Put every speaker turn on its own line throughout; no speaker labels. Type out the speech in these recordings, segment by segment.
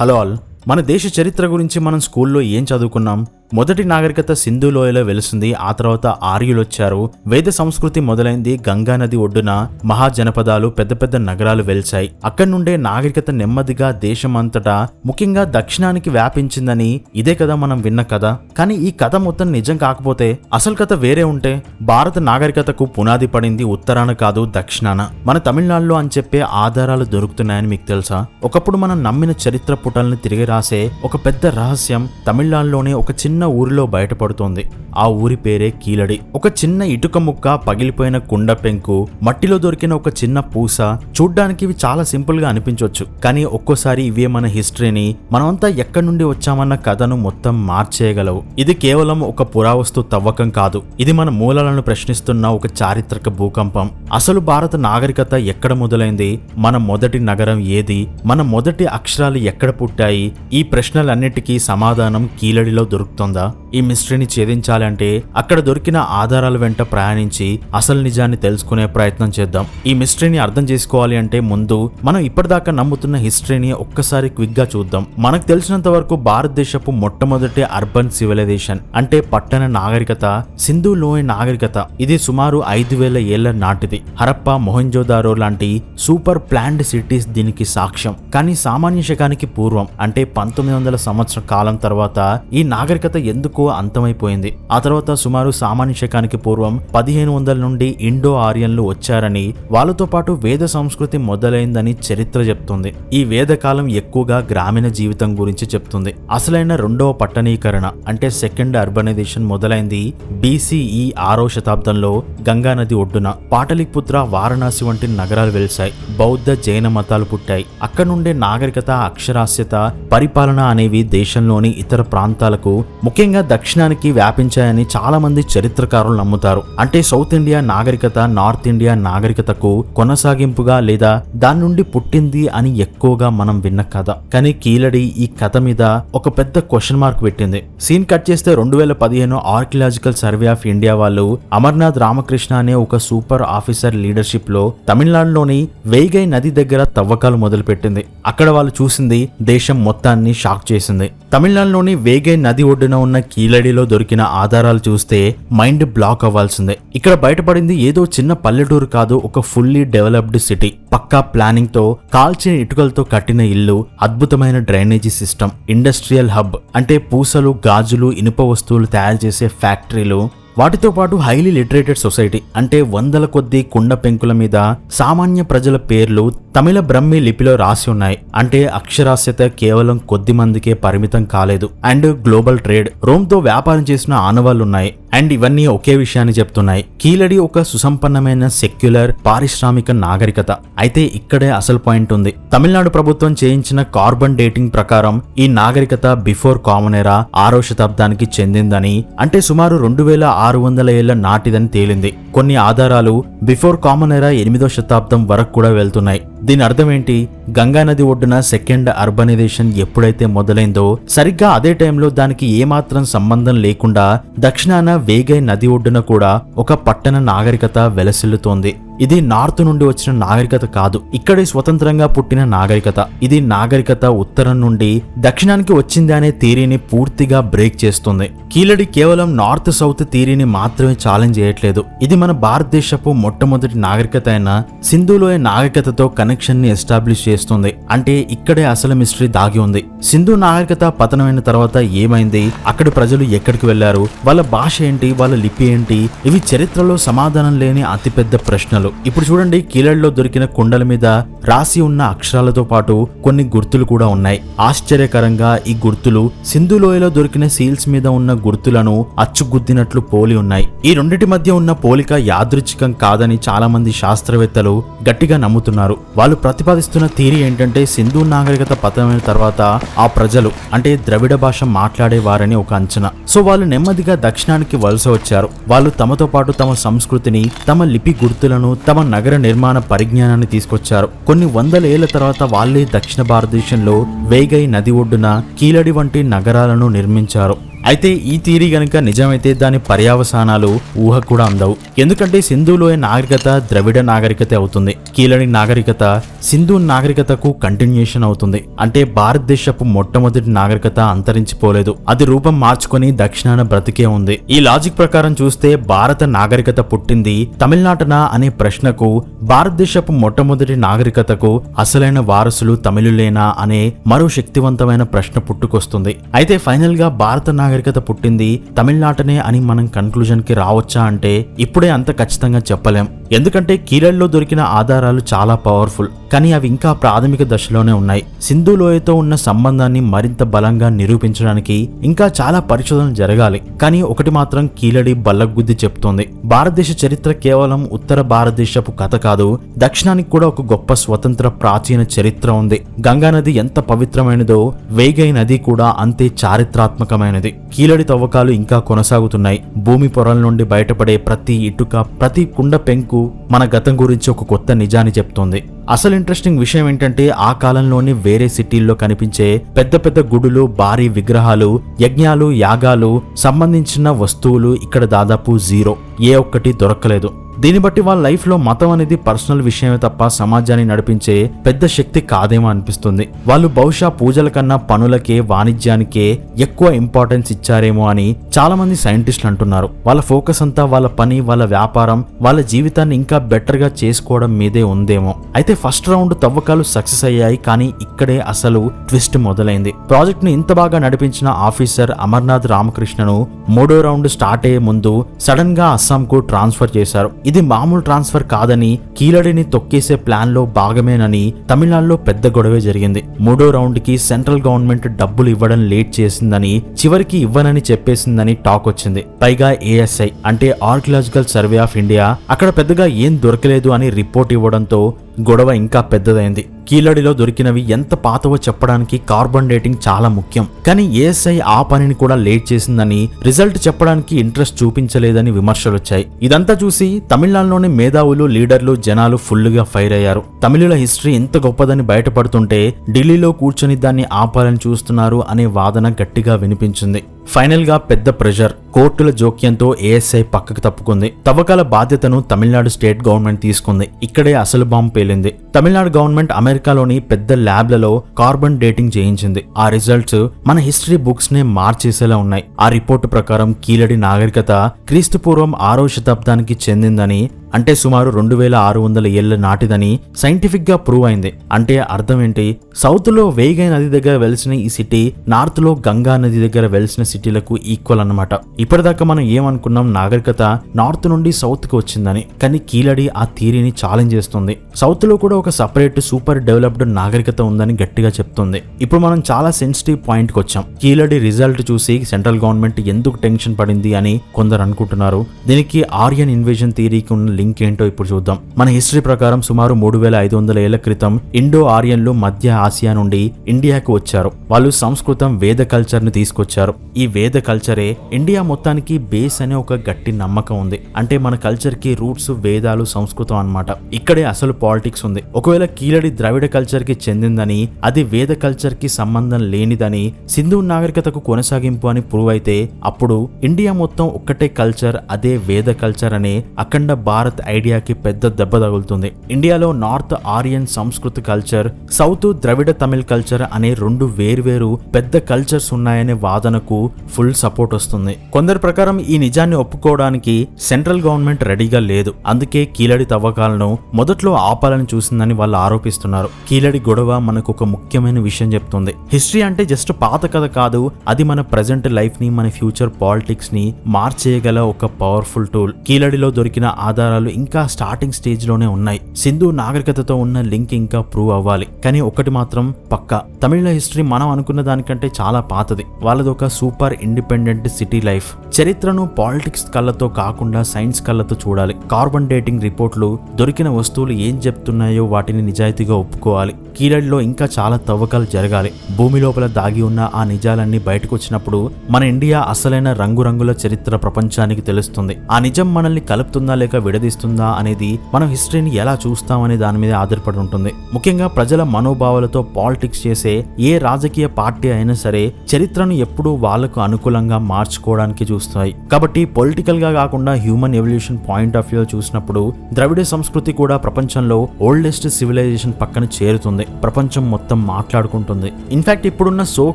Hello all మన దేశ చరిత్ర గురించి మనం స్కూల్లో ఏం చదువుకున్నాం? మొదటి నాగరికత సింధు లోయలో వెలిసింది. ఆ తర్వాత ఆర్యులు వచ్చారు. వేద సంస్కృతి మొదలైంది. గంగా నది ఒడ్డున మహాజనపదాలు పెద్ద పెద్ద నగరాలు వెలిశాయి అక్కడి నుండే నాగరికత నెమ్మదిగా దేశమంతటా ముఖ్యంగా దక్షిణానికి వ్యాపించిందని ఇదే కదా మనం విన్న కథ. కానీ ఈ కథ మొత్తం నిజం కాకపోతే అసలు కథ వేరే ఉంటే భారత నాగరికతకు పునాది పడింది ఉత్తరాన కాదు దక్షిణాన. మన తమిళనాడులో అని చెప్పే ఆధారాలు దొరుకుతున్నాయని మీకు తెలుసా? ఒకప్పుడు మనం నమ్మిన చరిత్ర పుటల్ని తిరిగి రాసే ఒక పెద్ద రహస్యం తమిళనాడులోనే ఒక చిన్న ఊరిలో బయటపడుతోంది. ఆ ఊరి పేరే కీలడి. ఒక చిన్న ఇటుక ముక్క పగిలిపోయిన కుండ పెంకు మట్టిలో దొరికిన ఒక చిన్న పూస చూడ్డానికి ఇవి చాలా సింపుల్గా అనిపించవచ్చు కానీ ఒక్కోసారి ఇవే మన హిస్టరీని మనమంతా ఎక్కడి నుండి వచ్చామన్న కథను మొత్తం మార్చేయగలవు. ఇది కేవలం ఒక పురావస్తు తవ్వకం కాదు. ఇది మన మూలాలను ప్రశ్నిస్తున్న ఒక చారిత్రక భూకంపం. అసలు భారత నాగరికత ఎక్కడ మొదలైంది? మన మొదటి నగరం ఏది? మన మొదటి అక్షరాలు ఎక్కడ పుట్టాయి? ఈ ప్రశ్నలన్నిటికీ సమాధానం కీలడిలో దొరుకుతుంది. ఈ మిస్టరీని ఛేదించాలంటే అక్కడ దొరికిన ఆధారాల వెంట ప్రయాణించి అసలు నిజాన్ని తెలుసుకునే ప్రయత్నం చేద్దాం. ఈ మిస్టరీని అర్థం చేసుకోవాలి అంటే ముందు మనం ఇప్పటిదాకా నమ్ముతున్న హిస్టరీని ఒక్కసారి క్విక్గా చూద్దాం. మనకు తెలిసినంత వరకు భారతదేశపు మొట్టమొదటి అర్బన్ సివిలైజేషన్ అంటే పట్టణ నాగరికత సింధు లోయ నాగరికత. ఇది సుమారు ఐదు వేల ఏళ్ళ నాటిది. హరప్ప మొహంజోదారో లాంటి సూపర్ ప్లాండ్ సిటీస్ దీనికి సాక్ష్యం. కానీ సామాన్య శకానికి పూర్వం అంటే పంతొమ్మిది వందల సంవత్సరం కాలం తర్వాత ఈ నాగరికత ఎందుకో అంతమైపోయింది. ఆ తర్వాత సుమారు సామాన్య శకానికి పూర్వం పదిహేను వందల నుండి ఇండో ఆర్యన్లు వచ్చారని వాళ్ళతో పాటు వేద సంస్కృతి మొదలైందని చరిత్ర చెప్తుంది. ఈ వేద కాలం ఎక్కువగా గ్రామీణ జీవితం గురించి చెప్తుంది. అసలైన రెండవ పట్టణీకరణ అంటే సెకండ్ అర్బనైజేషన్ మొదలైంది బీసీఈ ఆరో శతాబ్దంలో గంగా నది ఒడ్డున. పాటలిపుత్ర వారణాసి వంటి నగరాలు వెలిశాయి. బౌద్ధ జైన మతాలు పుట్టాయి. అక్కడ నుండే నాగరికత అక్షరాస్యత పరిపాలన అనేవి దేశంలోని ఇతర ప్రాంతాలకు ముఖ్యంగా దక్షిణానికి వ్యాపించాయని చాలా మంది చరిత్రకారులు నమ్ముతారు. అంటే సౌత్ ఇండియా నాగరికత నార్త్ ఇండియా నాగరికతకు కొనసాగింపుగా లేదా దాని నుండి పుట్టింది అని ఎక్కువగా మనం విన్న కథ. కానీ కీలడి ఈ కథ మీద ఒక పెద్ద క్వశ్చన్ మార్క్ పెట్టింది. సీన్ కట్ చేస్తే రెండు వేల పదిహేను ఆర్కియలాజికల్ సర్వే ఆఫ్ ఇండియా వాళ్ళు అమర్నాథ్ రామకృష్ణ అనే ఒక సూపర్ ఆఫీసర్ లీడర్షిప్లో తమిళనాడులోని వేగై నది దగ్గర తవ్వకాలు మొదలుపెట్టింది. అక్కడ వాళ్ళు చూసింది దేశం మొత్తాన్ని షాక్ చేసింది. తమిళనాడులోని వేగై నది ఒడ్డున ఉన్న కీలడిలో దొరికిన ఆధారాలు చూస్తే మైండ్ బ్లాక్ అవ్వాల్సిందే. ఇక్కడ బయటపడింది ఏదో చిన్న పల్లెటూరు కాదు ఒక ఫుల్లీ డెవలప్డ్ సిటీ. పక్కా ప్లానింగ్తో కాల్చిన ఇటుకలతో కట్టిన ఇల్లు అద్భుతమైన డ్రైనేజీ సిస్టమ్ ఇండస్ట్రియల్ హబ్ అంటే పూసలు గాజులు ఇనుప వస్తువులు తయారు చేసే ఫ్యాక్టరీలు వాటితో పాటు హైలీ లిటరేటెడ్ సొసైటీ అంటే వందల కొద్ది కుండ పెంకుల మీద సామాన్య ప్రజల పేర్లు తమిళ బ్రహ్మి లిపిలో రాసి ఉన్నాయి. అంటే అక్షరాస్యత కేవలం కొద్ది మందికే పరిమితం కాలేదు. అండ్ గ్లోబల్ ట్రేడ్ రోమ్తో వ్యాపారం చేసిన ఆనవాళ్ళున్నాయి అండ్ ఇవన్నీ ఒకే విషయాన్ని చెప్తున్నాయి. కీలడి ఒక సుసంపన్నమైన సెక్యులర్ పారిశ్రామిక నాగరికత. అయితే ఇక్కడే అసలు పాయింట్ ఉంది. తమిళనాడు ప్రభుత్వం చేయించిన కార్బన్ డేటింగ్ ప్రకారం ఈ నాగరికత బిఫోర్ కామన్ ఎరా ఆరో శతాబ్దానికి చెందిందని అంటే సుమారు రెండు వేల ఆరు వందల ఏళ్ళ నాటిదని తేలింది. కొన్ని ఆధారాలు బిఫోర్ కామన్ ఎరా ఎనిమిదో శతాబ్దం వరకు కూడా వెళ్తున్నాయి. దీని అర్థం ఏంటి? గంగా నది ఒడ్డున సెకండ్ అర్బనైజేషన్ ఎప్పుడైతే మొదలైందో సరిగ్గా అదే టైంలో దానికి ఏమాత్రం సంబంధం లేకుండా దక్షిణాన వేగై నది ఒడ్డున కూడా ఒక పట్టణ నాగరికత వెలసిల్లుతోంది. ఇది నార్త్ నుండి వచ్చిన నాగరికత కాదు. ఇక్కడే స్వతంత్రంగా పుట్టిన నాగరికత. ఇది నాగరికత ఉత్తరం నుండి దక్షిణానికి వచ్చింది అనే థీరీని పూర్తిగా బ్రేక్ చేస్తుంది. కీలడి కేవలం నార్త్ సౌత్ థీరీని మాత్రమే ఛాలెంజ్ చేయట్లేదు. ఇది మన భారతదేశపు మొట్టమొదటి నాగరికత అయిన సింధులోయ నాగరికతతో కనెక్షన్ని ఎస్టాబ్లిష్ చేస్తుంది. అంటే ఇక్కడే అసలు మిస్టరీ దాగి ఉంది. సింధు నాగరికత పతనమైన తర్వాత ఏమైంది? అక్కడి ప్రజలు ఎక్కడికి వెళ్ళారు? వాళ్ళ భాష ఏంటి? వాళ్ళ లిపి ఏంటి? ఇవి చరిత్రలో సమాధానం లేని అతిపెద్ద ప్రశ్నలు. ఇప్పుడు చూడండి కీలడిలో దొరికిన కుండల మీద రాసి ఉన్న అక్షరాలతో పాటు కొన్ని గుర్తులు కూడా ఉన్నాయి. ఆశ్చర్యకరంగా ఈ గుర్తులు సింధు లోయలో దొరికిన సీల్స్ మీద ఉన్న గుర్తులను అచ్చుగుద్దినట్లు పోలి ఉన్నాయి. ఈ రెండిటి మధ్య ఉన్న పోలిక యాదృచ్ఛికం కాదని చాలా మంది శాస్త్రవేత్తలు గట్టిగా నమ్ముతున్నారు. వాళ్ళు ప్రతిపాదిస్తున్న థీరీ ఏంటంటే సింధు నాగరికత పతనమైన తర్వాత ఆ ప్రజలు అంటే ద్రవిడ భాష మాట్లాడేవారని ఒక అంచనా. సో వాళ్ళు నెమ్మదిగా దక్షిణానికి వలస వచ్చారు. వాళ్ళు తమతో పాటు తమ సంస్కృతిని తమ లిపి గుర్తులను తమ నగర నిర్మాణ పరిజ్ఞానాన్ని తీసుకొచ్చారు. కొన్ని వందల ఏళ్ళ తర్వాత వాళ్ళే దక్షిణ భారతదేశంలో వేగై నది ఒడ్డున కీలడి వంటి నగరాలను నిర్మించారు. అయితే ఈ థియరీ గనుక నిజమైతే దాని పర్యావసానాలు ఊహ కూడా అందవు. ఎందుకంటే సింధులోయ నాగరికత ద్రవిడ నాగరికత అవుతుంది. కీలడి నాగరికత సింధు నాగరికతకు కంటిన్యూషన్ అవుతుంది. అంటే భారతదేశపు మొట్టమొదటి నాగరికత అంతరించిపోలేదు. అది రూపం మార్చుకొని దక్షిణాన బ్రతికే ఉంది. ఈ లాజిక్ ప్రకారం చూస్తే భారత నాగరికత పుట్టింది తమిళనాటన అనే ప్రశ్నకు భారతదేశపు మొట్టమొదటి నాగరికతకు అసలైన వారసులు తమిళులేనా అనే మరో శక్తివంతమైన ప్రశ్న పుట్టుకొస్తుంది. అయితే ఫైనల్గా భారత నాగరికత పుట్టింది తమిళనాటనే అని మనం కన్క్లూజన్కి రావచ్చా అంటే ఇప్పుడే అంత ఖచ్చితంగా చెప్పలేం. ఎందుకంటే కీలల్లో దొరికిన ఆధారాలు చాలా పవర్ఫుల్ కానీ అవి ఇంకా ప్రాథమిక దశలోనే ఉన్నాయి. సింధు లోయతో ఉన్న సంబంధాన్ని మరింత బలంగా నిరూపించడానికి ఇంకా చాలా పరిశోధనలు జరగాలి. కానీ ఒకటి మాత్రం కీలడి బల్లగుద్ది చెప్తోంది. భారతదేశ చరిత్ర కేవలం ఉత్తర భారతదేశపు కథ కాదు దక్షిణానికి కూడా ఒక గొప్ప స్వతంత్ర ప్రాచీన చరిత్ర ఉంది. గంగా నది ఎంత పవిత్రమైనదో వేగై నది కూడా అంతే చారిత్రాత్మకమైనది. కీలడి తవ్వకాలు ఇంకా కొనసాగుతున్నాయి. భూమి పొరల నుండి బయటపడే ప్రతి ఇటుక ప్రతి కుండ పెంకు మన గతం గురించి ఒక కొత్త నిజాన్ని చెప్తోంది. అసలు ఇంట్రెస్టింగ్ విషయం ఏంటంటే ఆ కాలంలోని వేరే సిటీల్లో కనిపించే పెద్ద పెద్ద గుడులు భారీ విగ్రహాలు యజ్ఞాలు యాగాలు సంబంధించిన వస్తువులు ఇక్కడ దాదాపు జీరో. ఏ ఒక్కటి దొరకలేదు. దీన్ని బట్టి వాళ్ళ లైఫ్లో మతం అనేది పర్సనల్ విషయమే తప్ప సమాజాన్ని నడిపించే పెద్ద శక్తి కాదేమో అనిపిస్తుంది. వాళ్ళు బహుశా పూజల కన్నా పనులకే వాణిజ్యానికే ఎక్కువ ఇంపార్టెన్స్ ఇచ్చారేమో అని చాలా మంది సైంటిస్టులు అంటున్నారు. వాళ్ళ ఫోకస్ అంతా వాళ్ళ పని వాళ్ళ వ్యాపారం వాళ్ళ జీవితాన్ని ఇంకా బెటర్గా చేసుకోవడం మీదే ఉందేమో. అయితే ఫస్ట్ రౌండ్ తవ్వకాలు సక్సెస్ అయ్యాయి కానీ ఇక్కడే అసలు ట్విస్ట్ మొదలైంది. ప్రాజెక్ట్ను ఇంత బాగా నడిపించిన ఆఫీసర్ అమర్నాథ్ రామకృష్ణను మూడో రౌండ్ స్టార్ట్ అయ్యే ముందు సడన్గా అస్సాంకు ట్రాన్స్ఫర్ చేశారు. ఇది మామూలు ట్రాన్స్ఫర్ కాదని కీలడిని తొక్కేసే ప్లాన్లో భాగమేనని తమిళనాడులో పెద్ద గొడవే జరిగింది. మూడో రౌండ్కి సెంట్రల్ గవర్నమెంట్ డబ్బులు ఇవ్వడం లేట్ చేసిందని చివరికి ఇవ్వనని చెప్పేసిందని టాక్ వచ్చింది. పైగా ఏఎస్ఐ అంటే ఆర్కియలాజికల్ సర్వే ఆఫ్ ఇండియా అక్కడ పెద్దగా ఏం దొరకలేదు అని రిపోర్ట్ ఇవ్వడంతో గొడవ ఇంకా పెద్దదైంది. కీలడిలో దొరికినవి ఎంత పాతవో చెప్పడానికి కార్బన్ డేటింగ్ చాలా ముఖ్యం. కానీ ఏఎస్ఐ ఆ పనిని కూడా లేట్ చేసిందని రిజల్ట్ చెప్పడానికి ఇంట్రెస్ట్ చూపించలేదని విమర్శలు వచ్చాయి ఇదంతా చూసి తమిళనాడులోని మేధావులు లీడర్లు జనాలు ఫుల్లుగా ఫైర్ అయ్యారు. తమిళుల హిస్టరీ ఎంత గొప్పదని బయటపడుతుంటే ఢిల్లీలో కూర్చొని దాన్ని ఆపాలని చూస్తున్నారు అనే వాదన గట్టిగా వినిపించింది. ఫైనల్గా పెద్ద ప్రెషర్ కోర్టుల జోక్యంతో ఏఎస్ఐ పక్కకు తప్పుకుంది. తవ్వకాల బాధ్యతను తమిళనాడు స్టేట్ గవర్నమెంట్ తీసుకుంది. ఇక్కడే అసలు బాంబు పేలింది. తమిళనాడు గవర్నమెంట్ అమెరికాలోని పెద్ద ల్యాబ్లలో కార్బన్ డేటింగ్ చేయించింది. ఆ రిజల్ట్స్ మన హిస్టరీ బుక్స్ నే మార్చేసేలా ఉన్నాయి. ఆ రిపోర్టు ప్రకారం కీలడి నాగరికత క్రీస్తుపూర్వం ఆరో శతాబ్దానికి చెందిందని అంటే సుమారు రెండు వేల ఆరు వందల ఏళ్ళ నాటిదని సైంటిఫిక్గా ప్రూవ్ అయింది. అంటే అర్థం ఏంటి సౌత్లో వేగై నది దగ్గర వెలిసిన ఈ సిటీ నార్త్లో గంగా నది దగ్గర వెలిసిన సిటీలకు ఈక్వల్ అన్నమాట. ఇప్పటిదాకా మనం ఏమనుకున్నాం? నాగరికత నార్త్ నుండి సౌత్కి వచ్చిందని. కానీ కీలడి ఆ థీరీని ఛాలెంజ్ చేస్తుంది. సౌత్లో కూడా ఒక సపరేట్ సూపర్ డెవలప్డ్ నాగరికత ఉందని గట్టిగా చెప్తుంది. ఇప్పుడు మనం చాలా సెన్సిటివ్ పాయింట్కి వచ్చాం. కీలడి రిజల్ట్ చూసి సెంట్రల్ గవర్నమెంట్ ఎందుకు టెన్షన్ పడింది అని కొందరు అనుకుంటున్నారు. దీనికి ఆర్యన్ ఇన్వేజన్ థీరీకి ఉన్న లింక్ ఏంటో ఇప్పుడు చూద్దాం. మన హిస్టరీ ప్రకారం సుమారు మూడు వేల ఐదు వందల ఏళ్ళ క్రితం ఇండో ఆర్యన్లు మధ్య ఆసియా నుండి ఇండియాకు వచ్చారు. వాళ్ళు సంస్కృతం వేద కల్చర్ని తీసుకొచ్చారు. ఈ వేద కల్చరే ఇండియా మొత్తానికి బేస్ అనే ఒక గట్టి నమ్మకం ఉంది. అంటే మన కల్చర్కి రూట్స్ వేదాలు సంస్కృతం అన్నమాట. ఇక్కడే అసలు పాలిటిక్స్ ఉంది. ఒకవేళ కీలడి ద్రవిడ కల్చర్కి చెందిందని అది వేద కల్చర్కి సంబంధం లేనిదని సింధు నాగరికతకు కొనసాగింపు అని ప్రూవ్ అయితే అప్పుడు ఇండియా మొత్తం ఒక్కటే కల్చర్ అదే వేద కల్చర్ అనే అఖండ భారత ఐడియాకి పెద్ద దెబ్బ తగులుతుంది. ఇండియాలో నార్త్ ఆరియన్ సంస్కృతి కల్చర్ సౌత్ ద్రవిడ తమిళ్ కల్చర్ అనే రెండు వేర్వేరు పెద్ద కల్చర్స్ ఉన్నాయనే వాదనకు ఫుల్ సపోర్ట్ వస్తుంది. కొందరి ప్రకారం ఈ నిజాన్ని ఒప్పుకోవడానికి సెంట్రల్ గవర్నమెంట్ రెడీగా లేదు. అందుకే కీలడి తవ్వకాలను మొదట్లో ఆపాలని చూసిందని వాళ్ళు ఆరోపిస్తున్నారు. కీలడి గొడవ మనకు ఒక ముఖ్యమైన విషయం చెప్తుంది. హిస్టరీ అంటే జస్ట్ పాత కథ కాదు అది మన ప్రజెంట్ లైఫ్ని మన ఫ్యూచర్ పాలిటిక్స్ని మార్చేయగల ఒక పవర్ఫుల్ టూల్. కీలడిలో దొరికిన ఆధారాలు ఇంకా స్టార్టింగ్ స్టేజ్లోనే ఉన్నాయి. సింధు నాగరికతతో ఉన్న లింక్ ఇంకా ప్రూవ్ అవ్వాలి. కానీ ఒకటి మాత్రం పక్కా. తమిళ హిస్టరీ మనం అనుకున్న దానికంటే చాలా పాతది. వాళ్ళది ఒక సూపర్ ఇండిపెండెంట్ సిటీ లైఫ్ చరిత్రను పాలిటిక్స్ కళ్ళతో కాకుండా సైన్స్ కళ్ళతో చూడాలి. కార్బన్ డేటింగ్ రిపోర్ట్లు దొరికిన వస్తువులు ఏం చెప్తున్నాయో వాటిని నిజాయితీగా ఒప్పుకోవాలి. కీలడిలో ఇంకా చాలా తవ్వకాలు జరగాలి. భూమి లోపల దాగి ఉన్న ఆ నిజాలన్నీ బయటకు వచ్చినప్పుడు మన ఇండియా అసలైన రంగురంగుల చరిత్ర ప్రపంచానికి తెలుస్తుంది. ఆ నిజం మనల్ని కలుపుతుందా లేక దారితీస్తుందా అనేది మనం హిస్టరీని ఎలా చూస్తామనే దాని మీద ఆధారపడి ఉంటుంది. ముఖ్యంగా ప్రజల మనోభావాలతో పాలిటిక్స్ చేసే ఏ రాజకీయ పార్టీ అయినా సరే చరిత్రను ఎప్పుడూ వాళ్ళకు అనుకూలంగా మార్చుకోవడానికి చూస్తాయి. కాబట్టి పొలిటికల్గా కాకుండా human evolution point of view చూసినప్పుడు ద్రవిడ సంస్కృతి కూడా ప్రపంచంలో ఓల్డెస్ట్ సివిలైజేషన్ పక్కన చేరుతుంది. ప్రపంచం మొత్తం మాట్లాడుకుంటుంది. ఇన్ఫాక్ట్ ఇప్పుడున్న సో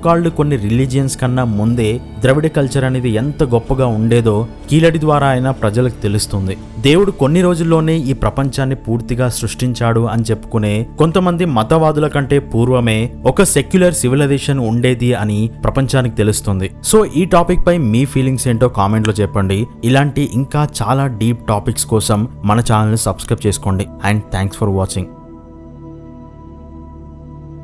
కాల్డ్ కొన్ని రిలీజియన్స్ కన్నా ముందే ద్రవిడ కల్చర్ అనేది ఎంత గొప్పగా ఉండేదో కీలడి ద్వారా అయినా ప్రజలకు తెలుస్తుంది. దేవుడు కొన్ని రోజుల్లోనే ఈ ప్రపంచాన్ని పూర్తిగా సృష్టించాడు అని చెప్పుకునే కొంతమంది మతవాదుల కంటే పూర్వమే ఒక సెక్యులర్ సివిలైజేషన్ ఉండేది అని ప్రపంచానికి తెలుస్తుంది. సో ఈ టాపిక్ పై మీ ఫీలింగ్స్ ఏంటో కామెంట్లో చెప్పండి. ఇలాంటి ఇంకా చాలా డీప్ టాపిక్స్ కోసం మన ఛానల్ సబ్స్క్రైబ్ చేసుకోండి. And thanks for watching.